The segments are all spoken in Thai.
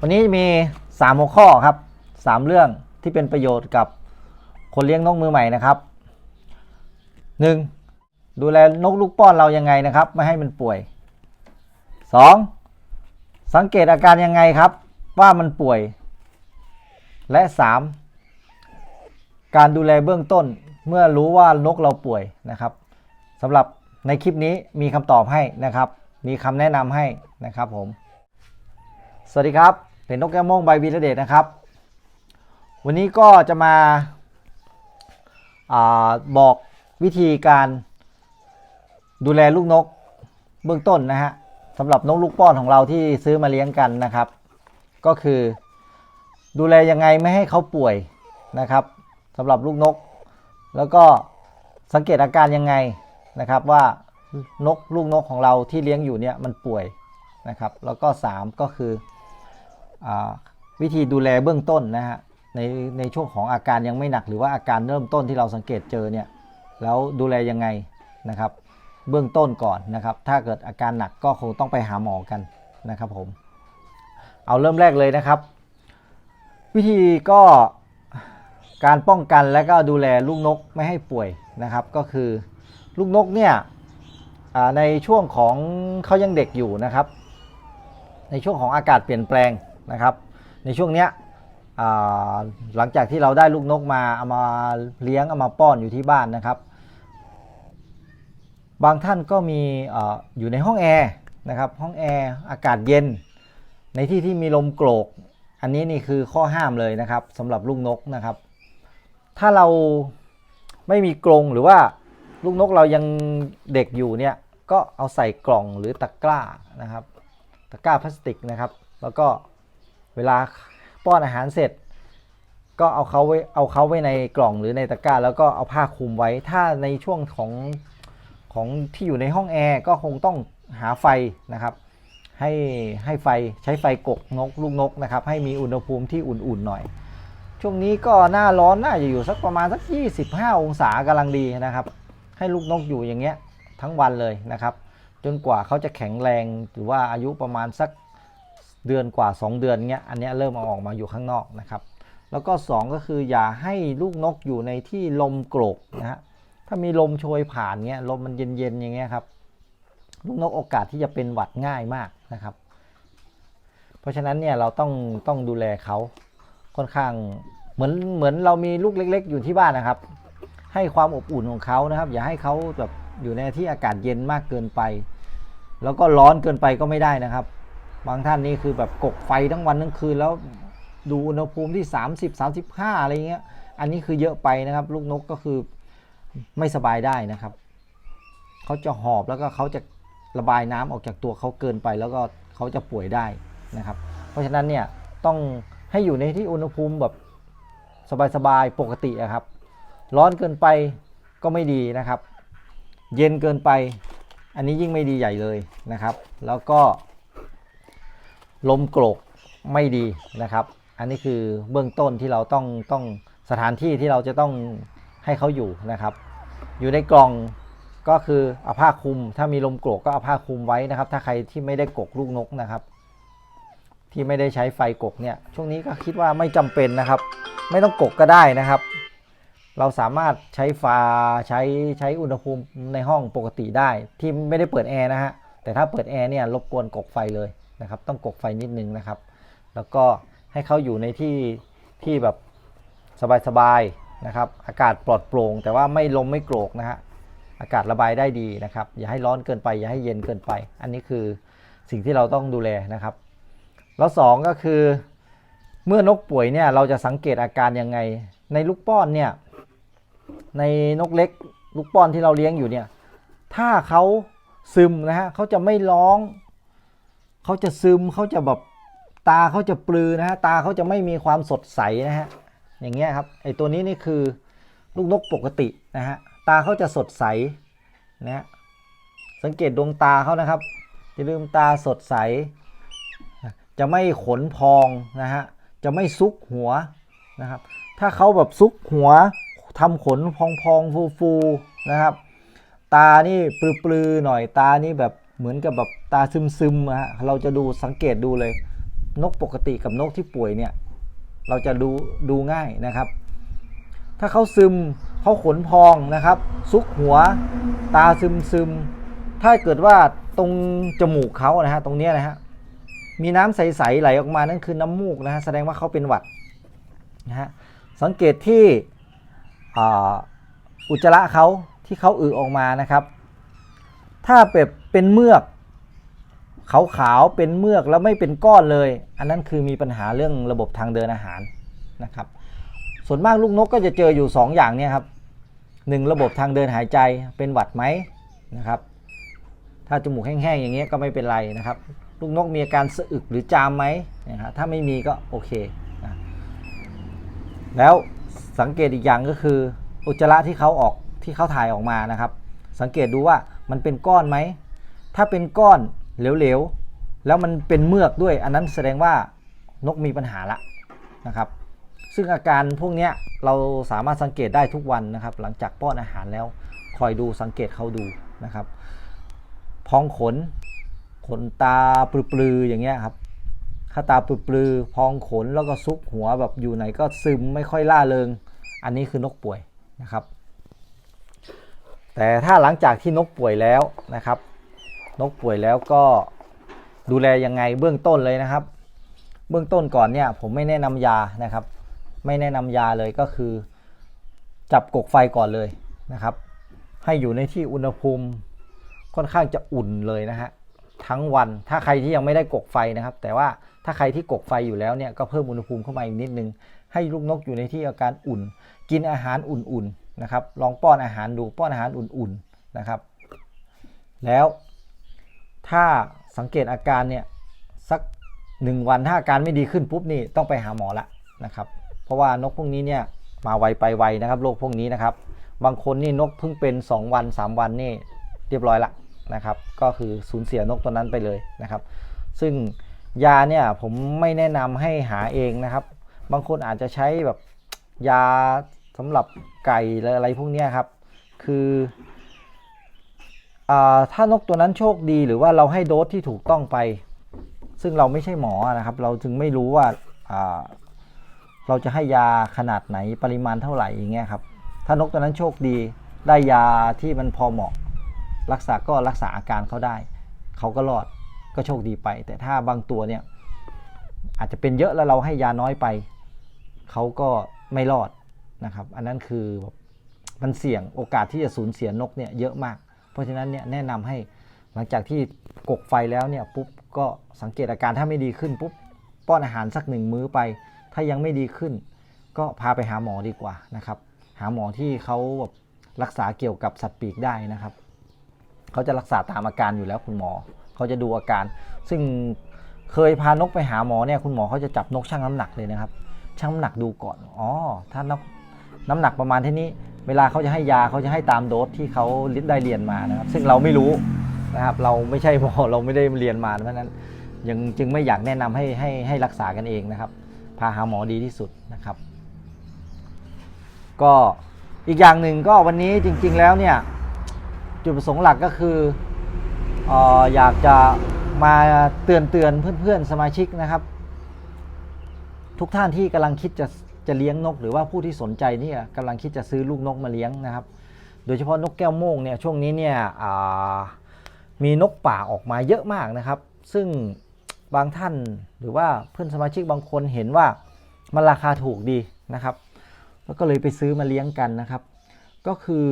วันนี้มี 3 หัวข้อครับ 3 เรื่องที่เป็นประโยชน์กับคนเลี้ยงนกมือใหม่นะครับ 1. ดูแลนกลูกป้อนเรายังไงนะครับ ไม่ให้มันป่วย 2. สังเกตอาการยังไงครับ ว่ามันป่วย และ 3. การดูแลเบื้องต้นเมื่อรู้ว่านกเราป่วยนะครับสำหรับในคลิปนี้มีคำตอบให้นะครับ มีคำแนะนำให้นะครับผม สวัสดีครับเป็นนกแก้วม่วงใบวีระเดชนะครับ วันนี้ก็จะมาอาบอกวิธีการดูแลลูกนกเบื้องต้นนะฮะสำหรับนกลูกป้อนของเราที่ซื้อมาเลี้ยงกันนะครับ ก็คือดูแลยังไงไม่ให้เขาป่วยนะครับสำหรับลูกนก แล้วก็สังเกตอาการยังไงนะครับว่านกลูกนกของเราที่เลี้ยงอยู่เนี่ยมันป่วยนะครับ แล้วก็ 3 ก็คือ วิธีดูแลเบื้องต้นนะฮะในในช่วงของอาการยังไม่หนักหรือว่าอาการเริ่มต้นที่เราสังเกตเจอเนี่ยแล้วดูแลยังไงนะครับ เบื้องต้นก่อนนะครับ ถ้าเกิดอาการหนักก็คงต้องไปหาหมอกันนะครับผม เอาเริ่มแรกเลยนะครับ วิธีก็การป้องกันและก็ดูแลลูกนกไม่ให้ป่วยนะครับ ก็คือลูกนกเนี่ยในช่วงของเขายังเด็กอยู่นะครับ ในช่วงของอากาศเปลี่ยนแปลง นะครับ ในช่วงเนี้ยหลังจากที่เราได้ลูกนกมาเอามาเลี้ยงเอามาป้อนอยู่ที่บ้านนะครับ บางท่านก็มีออยู่ในห้องแอร์นะครับห้องแอร์อากาศเย็น ในที่ที่มีลมโกรก อันนี้นี่คือข้อห้ามเลยนะครับสำหรับลูกนกนะครับ ถ้าเราไม่มีกรงหรือว่าลูกนกเรายังเด็กอยู่เนี่ยก็เอาใส่กล่องหรือตะกร้านะครับ ตะกร้าพลาสติกนะครับ แล้วก็ เวลาป้อนอาหารเสร็จ ก็เอาเขาไว้เอาเขาไว้ในกล่องหรือในตะกร้า แล้วก็เอาผ้าคลุมไว้ ถ้าในช่วงของของที่อยู่ในห้องแอร์ก็คงต้องหาไฟนะครับ ให้ให้ไฟใช้ไฟกกนกลูกนกนะครับ ให้มีอุณหภูมิที่อุ่นๆหน่อย ช่วงนี้ก็หน้าร้อนน่าจะอยู่สักประมาณสัก 25 องศากำลังดีนะครับ ให้ลูกนกอยู่อย่างเงี้ยทั้งวันเลยนะครับ จนกว่าเขาจะแข็งแรงหรือว่าอายุประมาณสัก เดือนกว่า 2 เดือนเงี้ยอันนี้เริ่มเอาออกมาอยู่ข้างนอกนะครับ แล้วก็ 2 ก็คืออย่าให้ลูกนกอยู่ในที่ลมโกรกนะฮะถ้ามีลมโชยผ่านเงี้ยลมมันเย็นๆอย่างเงี้ยครับลูกนกโอกาสที่จะเป็นหวัดง่ายมากนะครับ เพราะฉะนั้นเนี่ยเราต้องต้องดูแลเขาค่อนข้างเหมือนเหมือนเรามีลูกเล็ก ๆ อยู่ที่บ้านนะครับ ให้ความอบอุ่นของเขานะครับ อย่าให้เขาแบบอยู่ในที่อากาศเย็นมากเกินไป แล้วก็ร้อนเกินไปก็ไม่ได้นะครับ บางท่านนี่คือแบบกกไฟทั้งวันทั้งคืนแล้วดูอุณหภูมิที่ 30 35 อะไรเงี้ย อันนี้คือเยอะไปนะครับ ลูกนกก็คือไม่สบายได้นะครับ เขาจะหอบแล้วก็เขาจะระบายน้ำออกจากตัวเขาเกินไป แล้วก็เขาจะป่วยได้นะครับ เพราะฉะนั้นเนี่ยต้องให้อยู่ในที่อุณหภูมิแบบสบายๆปกติครับ ร้อนเกินไปก็ไม่ดีนะครับ เย็นเกินไป อันนี้ยิ่งไม่ดีใหญ่เลยนะครับ แล้วก็ ลมโกรกไม่ดีนะครับ อันนี้คือเบื้องต้นที่เราต้องต้องสถานที่ที่เราจะต้องให้เขาอยู่นะครับ อยู่ในกล่องก็คือเอาผ้าคลุม ถ้ามีลมโกรกก็เอาผ้าคลุมไว้นะครับ ถ้าใครที่ไม่ได้กกลูกนกนะครับ ที่ไม่ได้ใช้ไฟกกเนี่ย ช่วงนี้ก็คิดว่าไม่จำเป็นนะครับ ไม่ต้องกกก็ได้นะครับ เราสามารถใช้ฟ้าใช้ใช้อุณหภูมิในห้องปกติได้ ที่ไม่ได้เปิดแอร์นะฮะแต่ถ้าเปิดแอร์เนี่ยรบกวนกกไฟเลย นะครับ ต้องกกไฟนิดนึงนะครับ แล้วก็ให้เขาอยู่ในที่ที่แบบสบายๆนะครับ อากาศปลอดโปร่ง แต่ว่าไม่ลมไม่โกรกนะฮะอากาศระบายได้ดีนะครับ อย่าให้ร้อนเกินไป อย่าให้เย็นเกินไป อันนี้คือสิ่งที่เราต้องดูแลนะครับ แล้วสองก็คือเมื่อนกป่วยเนี่ยเราจะสังเกตอาการยังไง ในลูกป้อนเนี่ยในนกเล็กลูกป้อนที่เราเลี้ยงอยู่เนี่ยถ้าเขาซึมนะฮะเขาจะไม่ร้อง เขาจะซึมเขาจะแบบตาเขาจะปลือนะฮะตาเขาจะไม่มีความสดใสนะฮะอย่างเงี้ยครับไอตัวนี้นี่คือลูกนกปกตินะฮะตาเขาจะสดใสนะฮะสังเกตดวงตาเขานะครับจะลืมตาสดใส จะไม่ขนพองนะฮะจะไม่ซุกหัวนะครับถ้าเขาแบบซุกหัวทำขนพองพองฟูฟูๆนะครับ ตานี่ปลือๆหน่อยตานี่แบบ เหมือนกับแบบตาซึมๆอะฮะเราจะดูสังเกตดูเลย นกปกติกับนกที่ป่วยเนี่ย เราจะดูดูง่ายนะครับ ถ้าเขาซึมเขาขนพองนะครับ ซุกหัว ตาซึมซึมถ้าเกิดว่าตรงจมูกเขานะฮะตรงเนี้ยนะฮะมีน้ำใสๆไหลออกมานั่นคือน้ำมูกนะฮะแสดงว่าเขาเป็นหวัดนะฮะสังเกตที่อุจจาระเขาที่เขาอึออกมานะครับ ถ้าแบบ เป็นเมือกขาวๆเป็นเมือกแล้วไม่เป็นก้อนเลย อันนั้นคือมีปัญหาเรื่องระบบทางเดินอาหารนะครับ ส่วนมากลูกนกก็จะเจออยู่ 2 อย่างเนี่ยครับหนึ่งระบบทางเดินหายใจเป็นหวัดไหมนะครับ ถ้าจมูกแห้งๆอย่างเงี้ยก็ไม่เป็นไรนะครับ ลูกนกมีอาการสะอึกหรือจามไหมนะครับถ้าไม่มีก็โอเคนะแล้วสังเกตอีกอย่างก็คืออุจจาระที่เขาออกที่เขาถ่ายออกมานะครับ สังเกตดูว่ามันเป็นก้อนไหม ถ้าเป็นก้อนเหลวๆ แล้วมันเป็นเมือกด้วย อันนั้นแสดงว่านกมีปัญหาละนะครับ ซึ่งอาการพวกนี้เราสามารถสังเกตได้ทุกวันนะครับ หลังจากป้อนอาหารแล้วคอยดูสังเกตเขาดูนะครับพองขน ขนตาปลือๆอย่างเงี้ยครับถ้าตาปลือๆพองขนแล้วก็ซุกหัวแบบอยู่ไหนก็ซึมไม่ค่อยล่าเริง อันนี้คือนกป่วยนะครับ แต่ถ้าหลังจากที่นกป่วยแล้วนะครับ นกป่วยแล้วก็ดูแลยังไงเบื้องต้นเลยนะครับ เบื้องต้นก่อนเนี่ยผมไม่แนะนำยานะครับ ไม่แนะนำยาเลยก็คือ จับกกไฟก่อนเลยนะครับ ให้อยู่ในที่อุณหภูมิค่อนข้างจะอุ่นเลยนะฮะทั้งวันถ้าใครที่ยังไม่ได้กกไฟนะครับ แต่ว่าถ้าใครที่กกไฟอยู่แล้วเนี่ยก็เพิ่มอุณหภูมิเข้ามาอีกนิดนึง ให้ลูกนกอยู่ในที่อาการอุ่น กินอาหารอุ่นๆนะครับ ลองป้อนอาหารดูป้อนอาหารอุ่นๆนะครับ แล้ว ถ้าสังเกตอาการเนี่ยสักหนึ่งวันถ้าอาการไม่ดีขึ้นปุ๊บนี่ต้องไปหาหมอละนะครับ เพราะว่านกพวกนี้เนี่ยมาไวไปไวนะครับโรคพวกนี้นะครับ บางคนนี่นกเพิ่งเป็น 2 วัน 3 วันนี่เรียบร้อยละนะครับ ก็คือสูญเสียนกตัวนั้นไปเลยนะครับ ซึ่งยาเนี่ยผมไม่แนะนำให้หาเองนะครับ บางคนอาจจะใช้แบบยาสำหรับไก่หรืออะไรพวกนี้ครับ คือ ถ้านกตัวนั้นโชคดีหรือว่าเราให้โดสที่ถูกต้องไป ซึ่งเราไม่ใช่หมอนะครับ เราจึงไม่รู้ว่าาเราจะให้ยาขนาดไหนปริมาณเท่าไหร่อย่างเงี้ยครับ ถ้านกตัวนั้นโชคดีได้ยาที่มันพอเหมาะ รักษาก็รักษาอาการเขาได้ เขาก็รอดก็โชคดีไป แต่ถ้าบางตัวเนี่ยอาจจะเป็นเยอะแล้วเราให้ยาน้อยไป เขาก็ไม่รอดนะครับ อันนั้นคือแบบมันเสี่ยงโอกาสที่จะสูญเสียนกเนี่ยเยอะมาก เพราะฉะนั้นเนี่ยแนะนำให้หลังจากที่กกไฟแล้วเนี่ยปุ๊บก็สังเกตอาการถ้าไม่ดีขึ้นปุ๊บป้อนอาหารสักหนึ่งมื้อไป ถ้ายังไม่ดีขึ้น ก็พาไปหาหมอดีกว่านะครับ หาหมอที่เขาแบบรักษาเกี่ยวกับสัตว์ปีกได้นะครับเขาจะรักษาตามอาการอยู่แล้วคุณหมอเขาจะดูอาการ ซึ่งเคยพานกไปหาหมอเนี่ยคุณหมอเขาจะจับนกชั่งน้ำหนักเลยนะครับชั่งน้ำหนักดูก่อนอ๋อถ้านกน้ำหนักประมาณเท่านี้ เวลาเขาจะให้ยาเขาจะให้ตามโดสที่เขาได้เรียนมานะครับ ซึ่งเราไม่รู้นะครับ เราไม่ใช่หมอเราไม่ได้เรียนมาเพราะนั้นยังจึงไม่อยากแนะนำให้ให้ให้รักษากันเองนะครับ พาหาหมอดีที่สุดนะครับ ก็อีกอย่างหนึ่งก็วันนี้จริง ๆ แล้วเนี่ยจุดประสงค์หลักก็คืออออยากจะมาเตือนเตือนเพื่อนๆสมาชิกนะครับ ทุกท่านที่กำลังคิดจะ จะเลี้ยงนก หรือว่าผู้ที่สนใจเนี่ยกำลังคิดจะซื้อลูกนกมาเลี้ยงนะครับ โดยเฉพาะนกแก้วโม่งเนี่ยช่วงนี้เนี่ยมีนกป่าออกมาเยอะมากนะครับ ซึ่งบางท่านหรือว่าเพื่อนสมาชิกบางคนเห็นว่ามันราคาถูกดีนะครับ แล้วก็เลยไปซื้อมาเลี้ยงกันนะครับ ก็คือ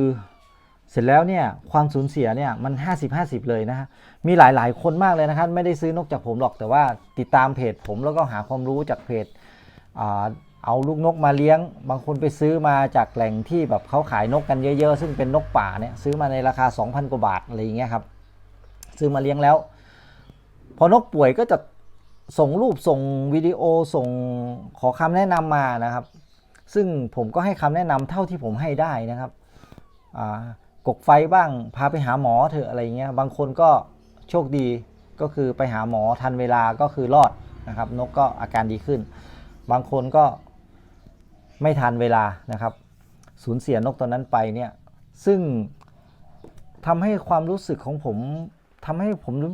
เสร็จแล้วเนี่ยความสูญเสียเนี่ยมัน 50-50 เลยนะฮะมีหลายๆ คนมากเลยนะครับ ไม่ได้ซื้อนกจากผมหรอกแต่ว่าติดตามเพจผมแล้วก็หาความรู้จากเพจ เอาลูกนกมาเลี้ยง บางคนไปซื้อมาจากแหล่งที่แบบเขาขายนกกันเยอะ ๆ ซึ่งเป็นนกป่าเนี่ยซื้อมาในราคา 2,000 กว่าบาทอะไรอย่างเงี้ยครับ ซื้อมาเลี้ยงแล้ว พอนกป่วยก็จะส่งรูปส่งวิดีโอส่งขอคำแนะนำมานะครับ ซึ่งผมก็ให้คำแนะนำเท่าที่ผมให้ได้นะครับกกไฟบ้างพาไปหาหมอเถอะอะไรเงี้ยบางคนก็โชคดีก็คือไปหาหมอทันเวลาก็คือรอดนะครับ นกก็อาการดีขึ้น บางคนก็ ไม่ทันเวลานะครับ สูญเสียนกตัวนั้นไปเนี่ยซึ่งทำให้ความรู้สึกของผมทำให้ผมรู้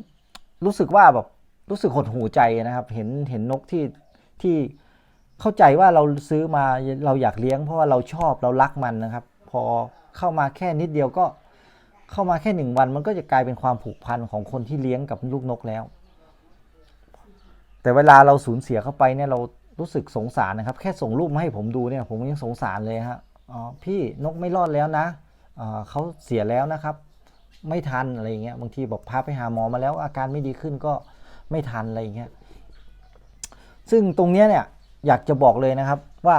รู้สึกว่าแบบรู้สึกหดหูใจนะครับ เห็นเห็นนกที่ที่เข้าใจว่าเราซื้อมาเราอยากเลี้ยงเพราะว่าเราชอบเรารักมันนะครับ พอเข้ามาแค่นิดเดียวก็เข้ามาแค่หนึ่งวัน มันก็จะกลายเป็นความผูกพันของคนที่เลี้ยงกับลูกนกแล้ว แต่เวลาเราสูญเสียเข้าไปเนี่ยเรา รู้สึกสงสารนะครับ แค่ส่งรูปมาให้ผมดูเนี่ย ผมยังสงสารเลยฮะอ๋อพี่นกไม่รอดแล้วนะเขาเสียแล้วนะครับ ไม่ทันอะไรเงี้ยบางทีบอกพาไปหาหมอมาแล้วอาการไม่ดีขึ้นก็ไม่ทันอะไรเงี้ยซึ่งตรงเนี้ยเนี่ยอยากจะบอกเลยนะครับว่า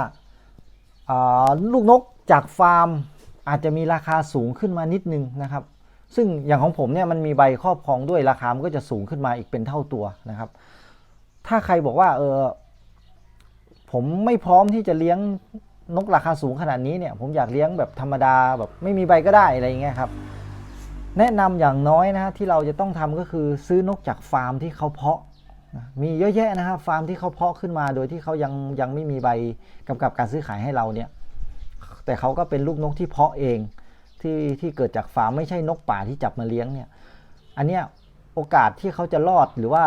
อ่าลูกนกจากฟาร์มอาจจะมีราคาสูงขึ้นมานิดนึงนะครับ ซึ่งอย่างของผมเนี่ยมันมีใบครอบครองด้วยราคามันก็จะสูงขึ้นมาอีกเป็นเท่าตัวนะครับ ถ้าใครบอกว่าเออ ผมไม่พร้อมที่จะเลี้ยงนกราคาสูงขนาดนี้เนี่ย ผมอยากเลี้ยงแบบธรรมดาแบบไม่มีใบก็ได้อะไรอย่างเงี้ยครับ แนะนำอย่างน้อยนะฮะที่เราจะต้องทำก็คือซื้อนกจากฟาร์มที่เขาเพาะมีเยอะแยะนะครับฟาร์มที่เขาเพาะขึ้นมาโดยที่เขายังยังไม่มีใบกำกับการซื้อขายให้เราเนี่ย แต่เขาก็เป็นลูกนกที่เพาะเองที่ที่เกิดจากฟาร์มไม่ใช่นกป่าที่จับมาเลี้ยงเนี่ย อันเนี้ยโอกาสที่เขาจะรอดหรือว่า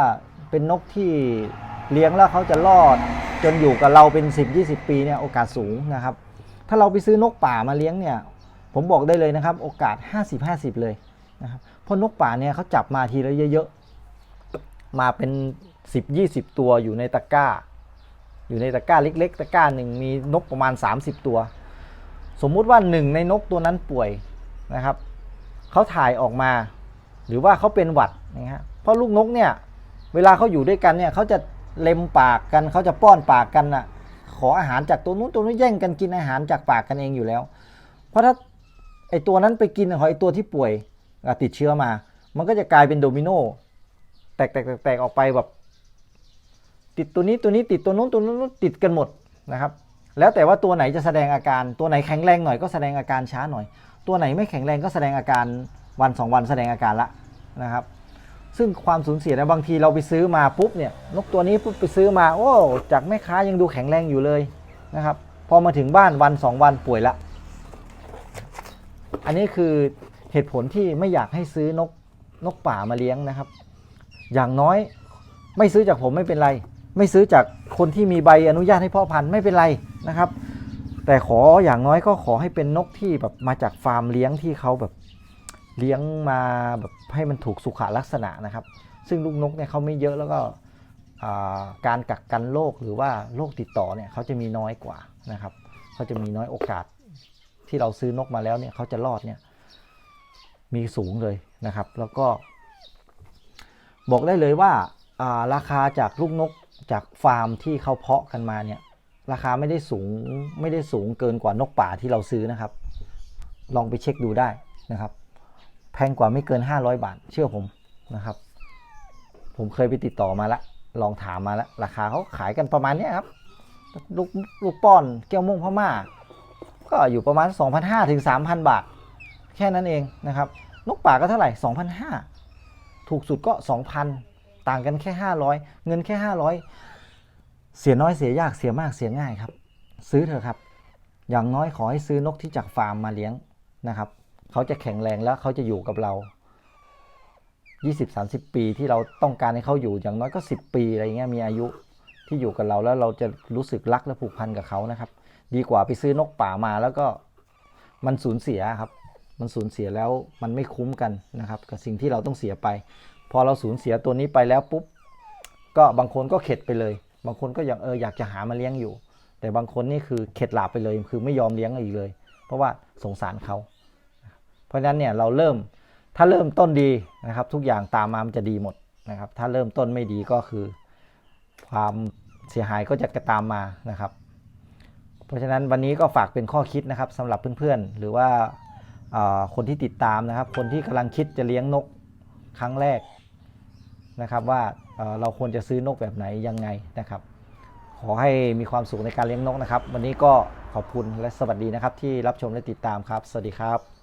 เป็นนกที่ เลี้ยงแล้วเขาจะรอดจนอยู่กับเราเป็น 10-20 ปีเนี่ยโอกาสสูงนะครับ ถ้าเราไปซื้อนกป่ามาเลี้ยงเนี่ยผมบอกได้เลยนะครับ โอกาส 50-50 เลยนะครับเพราะนกป่าเนี่ยเขาจับมาทีละเยอะๆมาเป็น 10-20 ตัวอยู่ในตะกร้า อยู่ในตะกร้าเล็ก ๆ ตะกร้าหนึ่งมีนกประมาณ 30 ตัว สมมุติว่าหนึ่งในนกตัวนั้นป่วยนะครับเขาถ่ายออกมา หรือว่าเขาเป็นหวัดนะฮะเพราะลูกนกเนี่ยเวลาเขาอยู่ด้วยกันเนี่ยเขาจะ เล็มปากกันเขาจะป้อนปากกันน่ะ ขออาหารจากตัวนู้นตัวนู้นแย่งกันกินอาหารจากปากกันเองอยู่แล้ว เพราะถ้าไอตัวนั้นไปกินของไอตัวที่ป่วยติดเชื้อมา มันก็จะกลายเป็นโดมิโนแตกแตกแตกแตกออกไปแบบ ติดตัวนี้ตัวนี้ติดตัวนู้นตัวนู้นติดกันหมดนะครับ แล้วแต่ว่าตัวไหนจะแสดงอาการ ตัวไหนแข็งแรงหน่อยก็แสดงอาการช้าหน่อย ตัวไหนไม่แข็งแรงก็แสดงอาการวันสองวันแสดงอาการละนะครับ ซึ่งความสูญเสียนะบางทีเราไปซื้อมาปุ๊บเนี่ยนกตัวนี้ปุ๊บไปซื้อมาโอ้จากแม่ค้ายังดูแข็งแรงอยู่เลยนะครับพอมาถึงบ้านวันสองวันป่วยละ อันนี้คือเหตุผลที่ไม่อยากให้ซื้อนกนกป่ามาเลี้ยงนะครับ อย่างน้อยไม่ซื้อจากผมไม่เป็นไร ไม่ซื้อจากคนที่มีใบอนุญาตให้เพาะพันธุ์ไม่เป็นไรนะครับ แต่ขออย่างน้อยก็ขอให้เป็นนกที่แบบมาจากฟาร์มเลี้ยงที่เขาแบบ เลี้ยงมาแบบให้มันถูกสุขลักษณะนะครับ ซึ่งลูกนกเนี่ยเขาไม่เยอะแล้วก็การกักกันโรคหรือว่าโรคติดต่อเนี่ยเขาจะมีน้อยกว่านะครับเขาจะมีน้อยโอกาสที่เราซื้อนกมาแล้วเนี่ยเขาจะรอดเนี่ยมีสูงเลยนะครับ แล้วก็ บอกได้เลยว่าอ่าราคาจากลูกนกจากฟาร์มที่เขาเพาะกันมาเนี่ยราคาไม่ได้สูงไม่ได้สูงเกินกว่านกป่าที่เราซื้อนะครับ ลองไปเช็คดูได้นะครับ แพงกว่าไม่เกิน 500 บาท เชื่อผมนะครับ ผมเคยไปติดต่อมาแล้วลองถามมาแล้วราคาเขาขายกันประมาณนี้ครับลูกลูกป้อนแก้วม่วงพม่า ก็อยู่ประมาณ 2,500ถึง3,000 บาท แค่นั้นเองนะครับ นกป่าก็เท่าไหร่ 2,500 ถูกสุดก็ 2,000 ต่างกันแค่ 500 เงินแค่ 500 เสียน้อยเสียยากเสียมากเสียง่ายครับ ซื้อเถอะครับ อย่างน้อยขอให้ซื้อนกที่จากฟาร์มมาเลี้ยงนะครับ เขาจะแข็งแรงแล้วเขาจะอยู่กับเรา 20-30 ปีที่เราต้องการให้เขาอยู่อย่างน้อยก็ 10 ปีอะไรเงี้ยมีอายุที่อยู่กับเราแล้วเราจะรู้สึกรักและผูกพันกับเขานะครับ ดีกว่าไปซื้อนกป่ามาแล้วก็มันสูญเสียครับ มันสูญเสียแล้วมันไม่คุ้มกันนะครับ กับสิ่งที่เราต้องเสียไป พอเราสูญเสียตัวนี้ไปแล้วปุ๊บก็บางคนก็เข็ดไปเลย บางคนก็ยังเอออยากจะหามาเลี้ยงอยู่ แต่บางคนนี่คือเข็ดหลาบไปเลยคือไม่ยอมเลี้ยงอีกเลย เพราะว่าสงสารเขา เพราะฉะนั้นเนี่ยเราเริ่มถ้าเริ่มต้นดีนะครับ ทุกอย่างตามมามันจะดีหมดนะครับ ถ้าเริ่มต้นไม่ดีก็คือ ความเสียหายก็จะกระตามมานะครับ เพราะฉะนั้นวันนี้ก็ฝากเป็นข้อคิดนะครับสำหรับเพื่อนๆ หรือว่าาคนที่ติดตามนะครับ คนที่กำลังคิดจะเลี้ยงนกครั้งแรกนะครับ ว่าเอ่อเราควรจะซื้อนกแบบไหนยังไงนะครับ ขอให้มีความสุขในการเลี้ยงนกนะครับ วันนี้ก็ขอบคุณและสวัสดีนะครับที่รับชมและติดตามครับ สวัสดีครับ